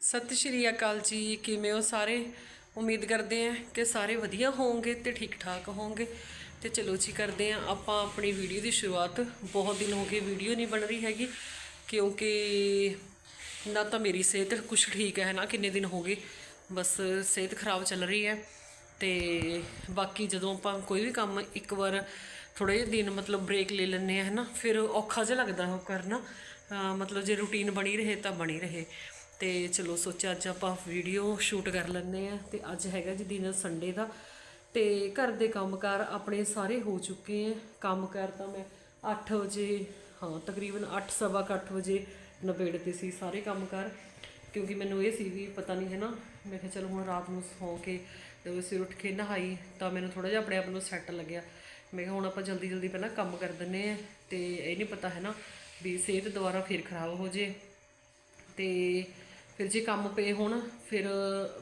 ਸਤਿ ਸ਼੍ਰੀ ਅਕਾਲ ਜੀ, ਕਿਵੇਂ ਹੋ ਸਾਰੇ? ਉਮੀਦ ਕਰਦੇ ਆ ਕਿ ਸਾਰੇ ਵਧੀਆ ਹੋਵੋਗੇ ਤੇ ਠੀਕ ਠਾਕ ਹੋਵੋਗੇ। ਤੇ ਚਲੋ ਜੀ, ਕਰਦੇ ਆ ਆਪਾਂ ਆਪਣੀ ਵੀਡੀਓ ਦੀ ਸ਼ੁਰੂਆਤ। ਬਹੁਤ ਦਿਨ ਹੋ ਗਏ ਵੀਡੀਓ ਨਹੀਂ ਬਣ ਰਹੀ ਹੈਗੀ, ਕਿਉਂਕਿ ਨਾ ਤਾਂ ਮੇਰੀ ਸਿਹਤ ਕੁਛ ਠੀਕ ਹੈ, ਨਾ ਕਿੰਨੇ ਦਿਨ ਹੋ ਗਏ, ਬਸ ਸਿਹਤ ਖਰਾਬ ਚੱਲ ਰਹੀ ਹੈ। ਤੇ ਬਾਕੀ ਜਦੋਂ ਆਪਾਂ ਕੋਈ ਵੀ ਕੰਮ ਇੱਕ ਵਾਰ ਥੋੜੇ ਜਿਹੇ ਦਿਨ ਮਤਲਬ ਬ੍ਰੇਕ ਲੈ ਲੈਂਦੇ ਆ ਹਨਾ, ਫਿਰ ਔਖਾ ਜਿਹਾ ਲੱਗਦਾ ਉਹ ਕਰਨਾ। ਮਤਲਬ ਜੇ ਰੂਟੀਨ ਬਣੀ ਰਹੇ ਤਾਂ ਬਣੀ ਰਹੇ। ਤੇ ਚਲੋ ਸੋਚਿਆ ਅੱਜ ਆਪਾਂ ਵੀਡੀਓ ਸ਼ੂਟ ਕਰ ਲੈਂਦੇ ਆ ਤੇ ਅੱਜ ਹੈਗਾ ਜੀ ਦਿਨ ਸੰਡੇ ਦਾ। ਤੇ ਘਰ ਦੇ ਕੰਮਕਾਰ ਆਪਣੇ ਸਾਰੇ ਹੋ ਚੁੱਕੇ ਆ ਕੰਮਕਾਰ ਤਾਂ ਮੈਂ 8 ਵਜੇ, ਹਾਂ, ਤਕਰੀਬਨ 8 ਸਵਾ ਕੁ ਅੱਠ ਵਜੇ ਨਿਬੇੜਤੇ ਸੀ ਸਾਰੇ ਕੰਮਕਾਰ। ਕਿਉਂਕਿ ਮੈਨੂੰ ਇਹ ਸੀ ਵੀ ਪਤਾ ਨਹੀਂ ਹੈ ਨਾ ਮੈਂ ਕਿਹਾ ਚਲੋ ਹੁਣ ਰਾਤ ਨੂੰ ਸੌਂ ਕੇ ਜਦੋਂ ਸਵੇਰ ਉੱਠ ਕੇ ਨਹਾਈ, ਤਾਂ ਮੈਨੂੰ ਥੋੜਾ ਜਿਹਾ ਆਪਣੇ ਆਪ ਨੂੰ ਸੈੱਟ ਲੱਗਿਆ। ਮੈਂ ਕਿਹਾ ਹੁਣ ਆਪਾਂ ਜਲਦੀ ਜਲਦੀ ਪਹਿਲਾਂ ਕੰਮ ਕਰ ਦਿੰਨੇ ਆ ਤੇ ਇਹ ਨਹੀਂ ਪਤਾ ਹੈ ਨਾ ਵੀ ਸਿਹਤ ਦੁਬਾਰਾ ਫਿਰ ਖਰਾਬ ਹੋ ਜੇ। ਤੇ ਫਿਰ ਜੇ ਕੰਮ ਪਏ ਹੋਣ, ਫਿਰ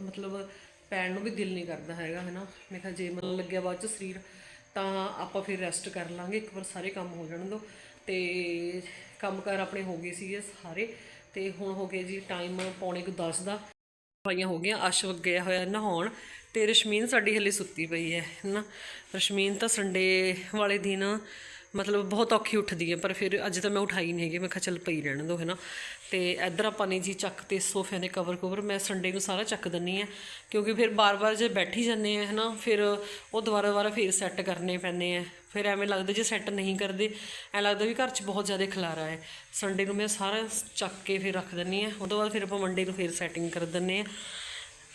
ਮਤਲਬ ਪੈਣ ਨੂੰ ਵੀ ਦਿਲ ਨਹੀਂ ਕਰਦਾ ਹੈਗਾ ਹੈ ਨਾ ਮੈਂ ਕਿਹਾ ਜੇ ਮਨ ਲੱਗਿਆ ਬਾਅਦ ਚ ਸਰੀਰ, ਤਾਂ ਆਪਾਂ ਫਿਰ ਰੈਸਟ ਕਰ ਲਾਂਗੇ। ਇੱਕ ਵਾਰ ਸਾਰੇ ਕੰਮ ਹੋ ਜਾਣ ਦੋ। ਤੇ ਕੰਮਕਾਰ ਆਪਣੇ ਹੋ ਗਏ ਸੀਗੇ ਸਾਰੇ। ਤੇ ਹੁਣ ਹੋ ਗਏ ਜੀ ਟਾਈਮ ਪੌਣੇ ਕੁ 10 ਦਾ। ਦਵਾਈਆਂ ਹੋ ਗਈਆਂ ਅਸ਼ਵ ਗਿਆ ਹੋਇਆ ਨਹਾਉਣ। ਤੇ ਰਸ਼ਮੀਨ ਸਾਡੀ ਹਲੇ ਸੁੱਤੀ ਪਈ ਹੈ ਨਾ ਰਸ਼ਮੀਨ ਤਾਂ ਸੰਡੇ ਵਾਲੇ ਦਿਨ ਮਤਲਬ ਬਹੁਤ ਔਖੀ ਉੱਠਦੀ ਹੈ, ਪਰ ਫਿਰ ਅੱਜ ਤਾਂ ਮੈਂ ਉਠਾਈ ਨਹੀਂ ਹੈਗੀ, ਮੈਂ ਕਿਹਾ ਚੱਲ ਪਈ ਰਹਿਣ ਦੋ ਹੈ ਨਾ ਤੇ ਇੱਧਰ ਆਪਾਂ ਨੇ ਜੀ ਚੱਕ ਤੇ ਸੋਫਿਆਂ ਦੇ ਕਵਰ ਕਵਰ, ਮੈਂ ਸੰਡੇ ਨੂੰ ਸਾਰਾ ਚੱਕ ਦਿੰਨੀ ਆ, ਕਿਉਂਕਿ ਫਿਰ ਬਾਰ-ਬਾਰ ਜੇ ਬੈਠੀ ਜਾਂਦੇ ਆ ਹੈ ਨਾ ਫਿਰ ਉਹ ਦੁਬਾਰਾ ਦੁਬਾਰਾ ਫਿਰ ਸੈੱਟ ਕਰਨੇ ਪੈਂਦੇ ਆ। ਫਿਰ ਐਵੇਂ ਲੱਗਦਾ ਜੇ ਸੈੱਟ ਨਹੀਂ ਕਰਦੇ, ਐ ਲੱਗਦਾ ਵੀ ਘਰ 'ਚ ਬਹੁਤ ਜ਼ਿਆਦਾ ਖਲਾਰਾ ਹੈ। ਸੰਡੇ ਨੂੰ ਮੈਂ ਸਾਰਾ ਚੱਕ ਕੇ ਫਿਰ ਰੱਖ ਦਿੰਨੀ ਆ ਉਸ ਤੋਂ ਬਾਅਦ ਫਿਰ ਆਪਾਂ ਮੰਡੇ ਨੂੰ ਫਿਰ ਸੈਟਿੰਗ ਕਰ ਦਿੰਨੇ ਆ।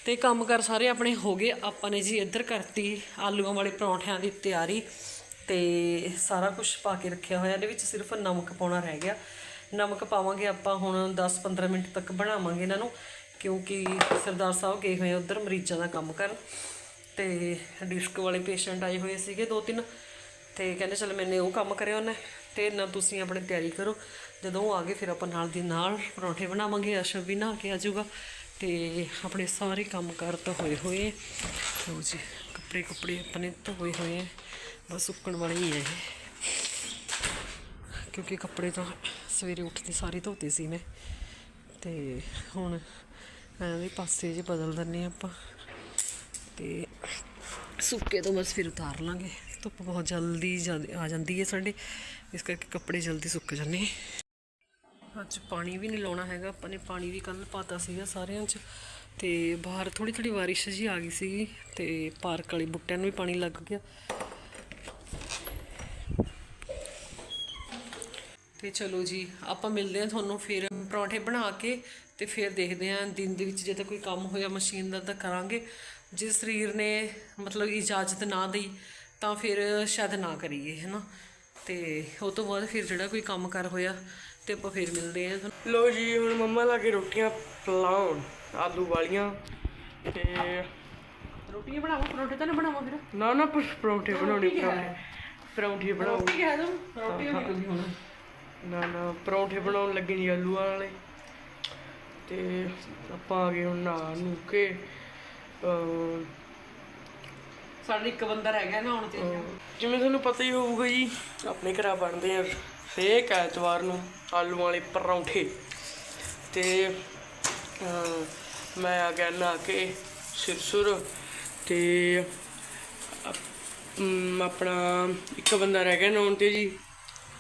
ਤੇ ਕੰਮ ਕਰ ਸਾਰੇ ਆਪਣੇ ਹੋ ਗਏ, ਆਪਾਂ ਨੇ ਜੀ ਇੱਧਰ ਕਰਤੀ ਆਲੂਆਂ ਵਾਲੇ ਪਰੌਂਠਿਆਂ ਦੀ ਤਿਆਰੀ। ਤੇ ਸਾਰਾ ਕੁਝ ਪਾ ਕੇ ਰੱਖਿਆ ਹੋਇਆ। ਇਹਦੇ ਵਿੱਚ ਸਿਰਫ ਨਮਕ ਪਾਉਣਾ ਰਹਿ ਗਿਆ। ਨਮਕ ਪਾਵਾਂਗੇ ਆਪਾਂ ਹੁਣ 10-15 ਮਿੰਟ ਤੱਕ ਬਣਾਵਾਂਗੇ ਇਹਨਾਂ ਨੂੰ, ਕਿਉਂਕਿ ਸਰਦਾਰ ਸਾਹਿਬ ਗਏ ਹੋਏ ਉਧਰ ਮਰੀਜ਼ਾਂ ਦਾ ਕੰਮ ਕਰਨ। ਤੇ ਡਿਸਕ ਵਾਲੇ ਪੇਸ਼ੈਂਟ ਆਏ ਹੋਏ ਸੀਗੇ ਦੋ ਤਿੰਨ, ਤੇ ਕਹਿੰਦੇ ਚਲ ਮੈਨੇ ਉਹ ਕੰਮ ਕਰਿਆ ਉਹਨੇ, ਤੇ ਨਾ ਤੁਸੀਂ ਆਪਣੀ ਤਿਆਰੀ ਕਰੋ। ਜਦੋਂ ਉਹ ਆ ਗਏ ਫਿਰ ਆਪਾਂ ਨਾਲ ਦੀ ਨਾਲ ਪਰੌਂਠੇ ਬਣਾਵਾਂਗੇ ਅਸ਼ਵ ਵੀ ਨਾ ਕੇ ਆ ਜਾਊਗਾ। ਤੇ ਆਪਣੇ ਸਾਰੇ ਕੰਮ ਕਰ ਤਾਂ ਹੋਏ ਹੋਏ ਲਓ ਜੀ, ਕੱਪੜੇ ਕੁੱਪੜੇ ਆਪਣੇ ਧੋਏ ਹੋਏ ਹੋਏ ਬਸ ਸੁੱਕਣ ਵਾਲੇ ਹੀ ਆ ਇਹ। ਕਿਉਂਕਿ ਕੱਪੜੇ ਤਾਂ ਸਵੇਰੇ ਉੱਠਦੇ ਸਾਰੇ ਧੋਤੇ ਸੀ ਮੈਂ। ਤੇ ਹੁਣ ਐਵੇਂ ਪਾਸੇ ਜੇ ਬਦਲ ਦਿੰਨੇ ਆਪਾਂ। ਤੇ ਸੁੱਕੇ ਤੋਂ ਬਸ ਫਿਰ ਉਤਾਰ ਲਾਂਗੇ। ਧੁੱਪ ਬਹੁਤ ਜਲਦੀ ਜਲ- ਆ ਜਾਂਦੀ ਹੈ ਸਾਡੇ। ਇਸ ਕਰਕੇ ਕੱਪੜੇ ਜਲਦੀ ਸੁੱਕ ਜਾਂਦੇ ਅੱਜ ਪਾਣੀ ਵੀ ਨਹੀਂ ਲਾਉਣਾ ਹੈਗਾ। ਆਪਾਂ ਨੇ ਪਾਣੀ ਵੀ ਕੱਲ ਪਾਤਾ ਸੀਗਾ ਸਾਰਿਆਂ 'ਚ। ਤੇ ਬਾਹਰ ਥੋੜੀ ਥੋੜੀ ਬਾਰਿਸ਼ ਜੀ ਆ ਗਈ ਸੀਗੀ। ਤੇ ਪਾਰਕ ਵਾਲੇ ਬੁੱਟਿਆਂ ਨੂੰ ਵੀ ਪਾਣੀ ਲੱਗ ਗਿਆ। ਤੇ ਚਲੋ ਜੀ ਆਪਾਂ ਮਿਲਦੇ ਹਾਂ ਤੁਹਾਨੂੰ ਫਿਰ ਪਰੌਂਠੇ ਬਣਾ ਕੇ ਤੇ ਫਿਰ ਦੇਖਦੇ ਹਾਂ ਦਿਨ ਦੇ ਵਿੱਚ ਜੇ ਤਾਂ ਕੋਈ ਕੰਮ ਹੋਇਆ ਮਸ਼ੀਨ ਦਾ ਤਾਂ ਕਰਾਂਗੇ। ਜੇ ਸਰੀਰ ਨੇ ਮਤਲਬ ਇਜਾਜ਼ਤ ਨਾ ਦੇਈ ਤਾਂ ਫਿਰ ਸ਼ਾਇਦ ਨਾ ਕਰੀਏ ਹੈਨਾ? ਤੇ ਉਹ ਤੋਂ ਬਾਅਦ ਫਿਰ ਜਿਹੜਾ ਕੋਈ ਕੰਮ ਕਰ ਹੋਇਆ ਤੇ ਆਪਾਂ ਫਿਰ ਮਿਲਦੇ ਹਾਂ ਤੁਹਾਨੂੰ। ਲੋ ਜੀ ਹੁਣ ਮੰਮਾ ਲਾ ਕੇ ਰੋਟੀਆਂ ਪਲਾਉਣ ਆਲੂ ਵਾਲੀਆਂ ਤੇ ਰੋਟੀਆਂ ਬਣਾਵਾਂ ਪਰੌਂਠੇ ਤਾਂ ਨਾ ਬਣਾਵਾਂ ਫਿਰ? ਨਾ ਨਾ ਪਰ ਪਰੌਂਠੇ ਬਣਾਉਣੇ ਪਰੌਂਠੇ। ਪਰੌਂਠੇ ਬਣਾਓ। ਰੋਟੀ ਕਹਿ ਦੋ ਰੋਟੀ ਨਿਕਲਦੀ ਹੁਣ ਨਾ ਨਾ ਪਰੌਂਠੇ ਬਣਾਉਣ ਲੱਗੇ ਜੀ ਆਲੂਆਂ ਵਾਲੇ। ਤੇ ਆਪਾਂ ਆ ਗਏ ਹੁਣ ਨਹਾ ਨੂੰ ਕੇ ਸਾਡੇ ਇੱਕ ਬੰਦਾ ਰਹਿ ਗਿਆ ਨਾ ਹੁਣ ਤੇ ਜਿਵੇਂ ਤੁਹਾਨੂੰ ਪਤਾ ਹੀ ਹੋਊਗਾ ਜੀ ਆਪਣੇ ਘਰਾਂ ਬਣਦੇ ਆ ਹਰੇਕ ਐਤਵਾਰ ਨੂੰ ਆਲੂ ਵਾਲੇ ਪਰੌਂਠੇ। ਤੇ ਮੈਂ ਆ ਗਿਆ ਨਹਾ ਕੇ ਸਿਰਸੁਰ ਤੇ ਆਪਣਾ ਇੱਕ ਬੰਦਾ ਰਹਿ ਗਿਆ ਨਹਾਉਣ ਤੇ ਜੀ।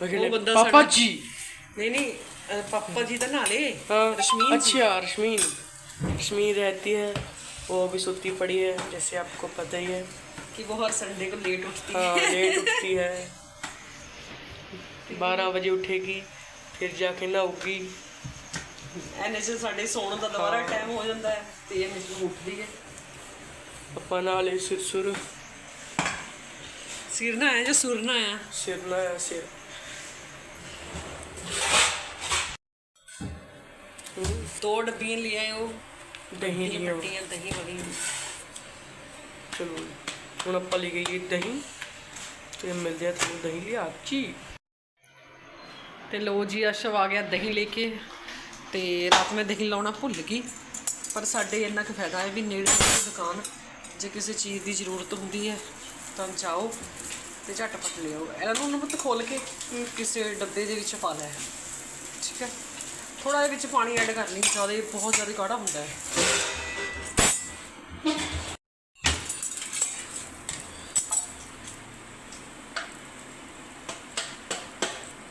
ਉਹ ਕਹਿੰਦੇ, ਬੰਦਾ ਪਾਪਾ ਸਾਡਾ- ਜੀ नहीं नहीं अ, पापा जी तो नाले हाँ रश्मीन जी। अच्छा रश्मीन रश्मीन रहती है वो अभी सोती पड़ी है जैसे आपको पता ही है कि वो हर संडे को लेट उठती है हाँ लेट उठती है बारह बजे उठेगी फिर जाके नहाऊगी ਐਨੇ ਚ ਸਾਡੇ ਸੌਣ ਦਾ ਦੁਬਾਰਾ ਟਾਈਮ ਹੋ ਜਾਂਦਾ ਹੈ ਤੇ ਇਹ ਮੈਨੂੰ ਉੱਠਦੀ ਹੈ अपा नाले सिर सुर ਸਿਰ ਨਾ ਆਇਆ ਜਾਂ ਸੁਰ ਨਾ ਆਇਆ सिर नहाया सिर ਦੋ ਡੱਬੀਆਂ ਲੈ ਆਏ ਉਹ दही ਇਹ लिया ਪੱਟੀਆਂ ਦਹੀਂ ਵਾਲੀਆਂ चलो ਹੁਣ ਆਪਾਂ ਲਈ ਗਈ ਦਹੀਂ ਤੇ ਮਿਲਦੇ ਆ ਤੁਹਾਨੂੰ ਦਹੀਂ ਲਿਆ ਜੀ ਤੇ ਲੋ ਜੀ ਅਸ਼ਵ ਆ ਗਿਆ ਦਹੀਂ ਲੈ ਕੇ ਤੇ ਰਾਤ ਮੈਂ ਦਹੀਂ ਲਾਉਣਾ ਭੁੱਲ ਗਈ ਪਰ ਸਾਡੇ ਇੰਨਾ ਕੁ ਫਾਇਦਾ ਹੈ ਵੀ ਨੇੜੇ ਦੀ ਦੁਕਾਨ ਜੇ ਕਿਸੇ ਚੀਜ਼ ਦੀ ਜ਼ਰੂਰਤ ਹੁੰਦੀ ਹੈ ਤਾਂ ਜਾਓ ਤੇ ਝਟਪਟ ਲਿਆਓ ਇਹਨਾਂ ਨੂੰ ਨਮਤ ਖੋਲ ਕੇ ਕਿਸੇ ਡੱਬੇ ਦੇ ਵਿੱਚ ਪਾ ਲਿਆ ਠੀਕ ਹੈ ਥੋੜਾ ਜਿਹਾ ਵਿੱਚ ਪਾਣੀ ਐਡ ਕਰ ਲਈ ਜ਼ਿਆਦਾ ਬਹੁਤ ਜ਼ਿਆਦਾ ਗਾੜਾ ਹੁੰਦਾ ਹੈ।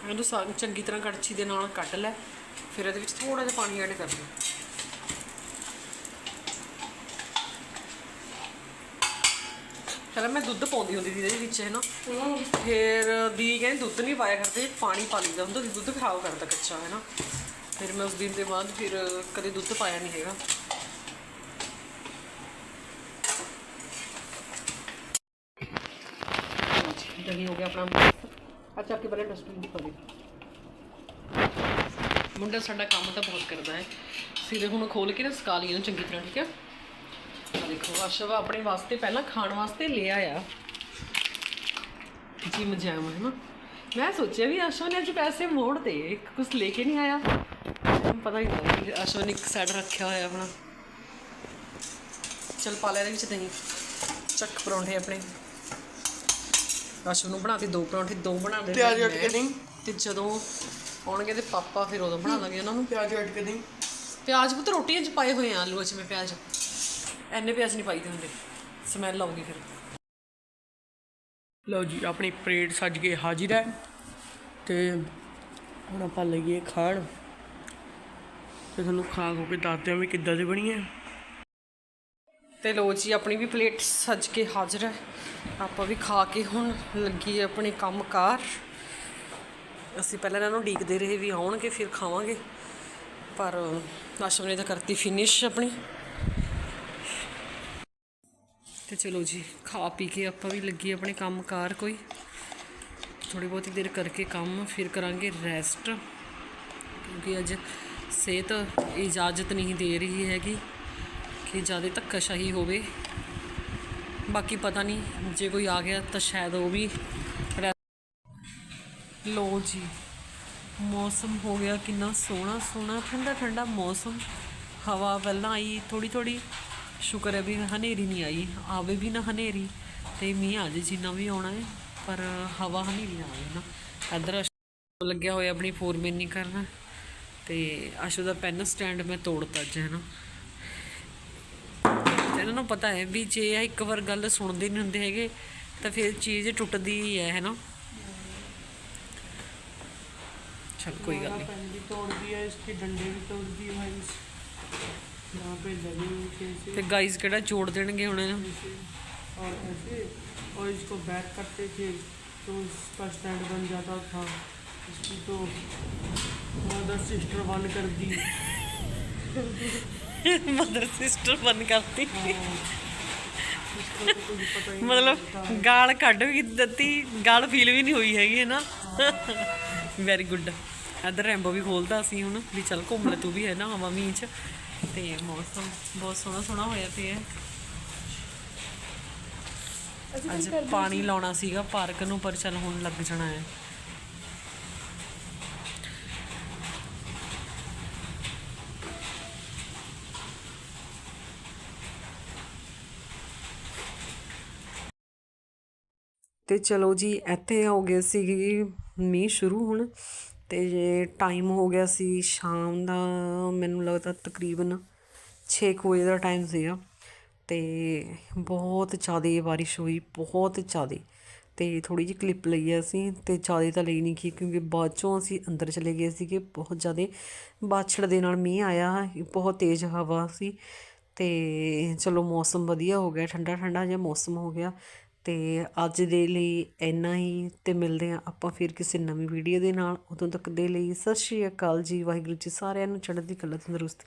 ਇਹਨੂੰ ਸਾਗ ਚੰਗੀ ਤਰ੍ਹਾਂ ਕੜਛੀ ਦੇ ਨਾਲ ਕੱਟ ਲੈ ਫਿਰ ਇਹਦੇ ਵਿੱਚ ਥੋੜਾ ਜਿਹਾ ਪਾਣੀ ਐਡ ਕਰ ਦੇ ਪਹਿਲਾਂ ਮੈਂ ਦੁੱਧ ਪਾਉਂਦੀ ਹੁੰਦੀ ਸੀ ਇਹਦੇ ਵਿੱਚ ਹੈ। ਨਾ ਫਿਰ ਦੀ ਕਹਿੰਦੀ ਦੁੱਧ ਨਹੀਂ ਪਾਇਆ ਕਰਦੇ ਪਾਣੀ ਪਾ ਲਈਦਾ ਹੁੰਦਾ ਦੁੱਧ ਖਰਾਬ ਕਰਦਾ ਕੱਚਾ ਹੈ ਨਾ ਫਿਰ ਮੈਂ ਉਸ ਦਿਨ ਦੇ ਬਾਅਦ ਫਿਰ ਕਦੇ ਦੁੱਧ ਪਾਇਆ ਨਹੀਂ ਹੈਗਾ ਦਹੀਂ ਹੋ ਗਿਆ ਆਪਣਾ ਅੱਛਾ ਕਿ ਪਹਿਲੇ ਡਸਟਬਿਨ ਦੀ ਪਾ ਦੇ ਮੁੰਡਾ ਸਾਡਾ ਕੰਮ ਤਾਂ ਬਹੁਤ ਕਰਦਾ ਹੈ ਸਿਰੇ ਹੁਣ ਖੋਲ ਕੇ ਨਾ ਸਕਾ ਲਈ ਇਹਨੂੰ ਚੰਗੀ ਤਰ੍ਹਾਂ ਠੀਕ ਹੈ ਆਹ ਦੇਖੋ ਅਸ਼ਵ ਆਪਣੇ ਵਾਸਤੇ ਪਹਿਲਾਂ ਖਾਣ ਵਾਸਤੇ ਲੈ ਆਇਆ ਜਿਮ ਜਾਮ ਹੈ ਨਾ ਮੈਂ ਸੋਚਿਆ ਵੀ ਅਸ਼ਵ ਨੇ ਅੱਜ ਪੈਸੇ ਮੋੜ ਦੇ ਕੁਝ ਲੈ ਕੇ ਨਹੀਂ ਆਇਆ ਮੈਨੂੰ ਪਤਾ ਹੀ ਨਹੀਂ ਕਿ ਅਸ਼ਵ ਨੇ ਇੱਕ ਸਾਈਡ ਰੱਖਿਆ ਹੋਇਆ ਆਪਣਾ। ਚਲ ਪਾ ਲੈ ਇਹਦੇ ਵਿੱਚ ਦਹੀਂ। ਚੱਕ ਪਰੌਂਠੇ ਆਪਣੇ। ਅਸ਼ਵ ਨੂੰ ਬਣਾਤੇ ਦੋ ਪਰੌਂਠੇ ਦੋ ਬਣਾ ਦੇ ਪਿਆਜ਼ ਕੱਟ ਕੇ। ਤੇ ਜਦੋਂ ਆਉਣਗੇ ਤੇ ਪਾਪਾ ਫਿਰ ਉਦੋਂ ਬਣਾ ਦਾਂਗੇ ਉਹਨਾਂ ਨੂੰ। ਪਿਆਜ਼ ਕੱਟ ਕੇ ਪਿਆਜ਼ ਪੁੱਤ ਰੋਟੀਆਂ 'ਚ ਪਾਏ ਹੋਏ ਆ ਆਲੂਆਂ 'ਚ ਮੈਂ ਪਿਆਜ਼। ਐਨੇ ਪਿਆਜ਼ ਨਹੀਂ ਪਾਈਦੇ ਹੁੰਦੇ। ਸਮੈਲ ਆਊਗੀ ਫਿਰ। ਲਓ ਜੀ ਆਪਣੀ ਪਲੇਟ ਸੱਜ ਕੇ ਹਾਜ਼ਰ ਹੈ। ਤੇ ਹੁਣ ਆਪਾਂ ਲਈਏ ਖਾਣ। ਤੇ ਤੁਹਾਨੂੰ ਖਾ ਖੋ ਕੇ ਦੱਸਦੇ ਹਾਂ ਵੀ ਕਿੱਦਾਂ ਦੀ ਬਣੀ ਹੈ। ਤੇ ਲੋ ਜੀ, ਆਪਣੀ ਵੀ ਪਲੇਟ ਸੱਜ ਕੇ ਹਾਜ਼ਰ ਹੈ। ਆਪਾਂ ਵੀ ਖਾ ਕੇ ਹੁਣ ਲੱਗੀ ਆਪਣੇ ਕੰਮਕਾਰ। ਅਸੀਂ ਪਹਿਲਾਂ ਇਹਨਾਂ ਨੂੰ ਡੀਕਦੇ ਰਹੇ ਵੀ ਆਉਣਗੇ, ਫਿਰ ਖਾਵਾਂਗੇ। ਪਰ ਆਸ਼ਮ ਨੇ ਤਾਂ ਕਰਤੀ ਫਿਨਿਸ਼ ਆਪਣੀ। ਤੇ ਚਲੋ ਜੀ, ਖਾ ਪੀ ਕੇ ਆਪਾਂ ਵੀ ਲੱਗੀ ਆਪਣੇ ਕੰਮਕਾਰ ਕੋਈ। ਥੋੜੀ ਬਹੁਤੀ ਦੇਰ ਕਰਕੇ ਕੰਮ, ਫਿਰ ਕਰਾਂਗੇ ਰੈਸਟ ਕਿਉਂਕਿ ਅੱਜ ਸਿਹਤ ਇਜਾਜ਼ਤ ਨਹੀਂ ਦੇ ਰਹੀ ਹੈਗੀ ਕਿ ਜ਼ਿਆਦਾ ਧੱਕਾਸ਼ਾਹੀ ਹੋਵੇ। ਬਾਕੀ ਪਤਾ ਨਹੀਂ, ਜੇ ਕੋਈ ਆ ਗਿਆ ਤਾਂ ਸ਼ਾਇਦ ਉਹ ਵੀ ਰੈ- ਲੋ ਜੀ। ਮੌਸਮ ਹੋ ਗਿਆ ਕਿੰਨਾ ਸੋਹਣਾ ਸੋਹਣਾ, ਠੰਡਾ ਠੰਡਾ ਮੌਸਮ। ਹਵਾ ਪਹਿਲਾਂ ਆਈ ਥੋੜੀ ਥੋੜੀ ਸ਼ੁਕਰ ਹੈ ਵੀ ਹਨੇਰੀ ਨਹੀਂ ਆਈ, ਆਵੇ ਵੀ ਨਾ ਹਨੇਰੀ ਤੇ ਮੀਂਹ ਆ ਜੇ ਜਿੰਨਾ ਵੀ ਆਉਣਾ ਹੈ, ਪਰ ਹਵਾ ਹਨੇਰੀ ਨਾ ਆਵੇ ਨਾ। ਇੱਧਰ ਲੱਗਿਆ ਹੋਇਆ ਆਪਣੀ ਫੋਰਮੈਨ ਨਹੀਂ ਕਰਨਾ। ਤੇ ਆਸ਼ੂ ਦਾ ਪੈਨ ਸਟੈਂਡ ਮੈਂ ਤੋੜਤਾ ਜੇ ਹਨਾ ਇਹਨਾਂ ਨੂੰ ਪਤਾ ਹੈ ਵੀ ਜੇ ਇੱਕ ਵਾਰ ਗੱਲ ਸੁਣਦੇ ਨਹੀਂ ਹੁੰਦੇ ਹੈਗੇ ਤਾਂ ਫਿਰ ਚੀਜ਼ ਟੁੱਟਦੀ ਹੀ ਹੈ ਹੈਨਾ ਚਲ ਕੋਈ ਗੱਲ ਨਹੀਂ। ਪੈਨ ਵੀ ਤੋੜਦੀ ਹੈ ਇਸਕੇ ਡੰਡੇ ਵੀ ਤੋੜਦੀ ਹੈ ਭਾਈ यहाँ पे लगी कैसे तो गाइस केड़ा जोड़ देंगे इसकी तो मदर सिस्टर बन कर दी ਮਦਰ ਸਿਸਟਰ ਬਣ ਕਰਤੀ इसको तो कुछ पता ही ਮਤਲਬ ਗਾਲ ਕੱਢ ਵੀ ਦਿੱਤੀ ਗਾਲ ਫੀਲ ਵੀ ਨਹੀਂ ਹੋਈ ਹੈਗੀ ਹੈ ਨਾ ਵੈਰੀ ਗੁੱਡ ਇੱਧਰ ਰੈਂਬੋ ਵੀ ਖੋਲਦਾ ਸੀ ਹੁਣ ਵੀ ਚੱਲ ਘੁੰਮ ਲੈ ਤੂੰ ਵੀ ਹੈ ਨਾ ਹਵਾ ਮੀਂਹ ਚ ਤੇ ਮੌਸਮ ਬਹੁਤ ਸੋਹਣਾ ਸੋਹਣਾ ਹੋਇਆ ਪਿਆ ਅੱਜ ਪਾਣੀ ਲਾਉਣਾ ਸੀਗਾ ਪਾਰਕ ਨੂੰ ਪਰ ਚੱਲ ਹੁਣ ਲੱਗ ਜਾਣਾ ਹੈ ਤੇ ਚਲੋ ਜੀ, ਇੱਥੇ ਹੋ ਗਏ ਸੀ ਮੀਂਹ ਸ਼ੁਰੂ ਹੁਣ ਤੇ ਜੇ ਟਾਈਮ ਹੋ ਗਿਆ ਸੀ ਸ਼ਾਮ ਦਾ, ਮੈਨੂੰ ਲੱਗਦਾ ਤਕਰੀਬਨ 6 ਵਜੇ ਦਾ ਟਾਈਮ ਸੀਗਾ ਤੇ ਬਹੁਤ ਜ਼ਿਆਦਾ ਬਾਰਿਸ਼ ਹੋਈ, ਬਹੁਤ ਜ਼ਿਆਦਾ ਤੇ ਥੋੜੀ ਜਿਹੀ ਕਲਿੱਪ ਲਈ ਅਸੀਂ ਤੇ ਜ਼ਿਆਦਾ ਤਾਂ ਲਈ ਨਹੀਂ ਕੀ ਕਿਉਂਕਿ ਬਾਅਦ ਚੋਂ ਅਸੀਂ ਅੰਦਰ ਚਲੇ ਗਏ ਸੀਗੇ, ਬਹੁਤ ਜ਼ਿਆਦਾ ਬਾਛੜ ਦੇ ਨਾਲ ਮੀਂਹ ਆਇਆ, ਬਹੁਤ ਤੇਜ਼ ਹਵਾ ਸੀ ਤੇ ਚਲੋ ਮੌਸਮ ਵਧੀਆ ਹੋ ਗਿਆ ਠੰਡਾ ਠੰਡਾ ਜਿਹਾ ਮੌਸਮ ਹੋ ਗਿਆ ਤੇ ਅੱਜ ਦੇ ਲਈ ਇੰਨਾ ਹੀ ਤੇ ਮਿਲਦੇ ਹਾਂ ਆਪਾਂ ਫਿਰ ਕਿਸੇ ਨਵੀਂ ਵੀਡੀਓ ਦੇ ਨਾਲ। ਉਦੋਂ ਤੱਕ ਦੇ ਲਈ ਸਤਿ ਸ਼੍ਰੀ ਅਕਾਲ ਜੀ। ਵਾਹਿਗੁਰੂ ਜੀ ਸਾਰਿਆਂ ਨੂੰ ਚੜ੍ਹਦੀ ਕਲਾ ਤੰਦਰੁਸਤੀ।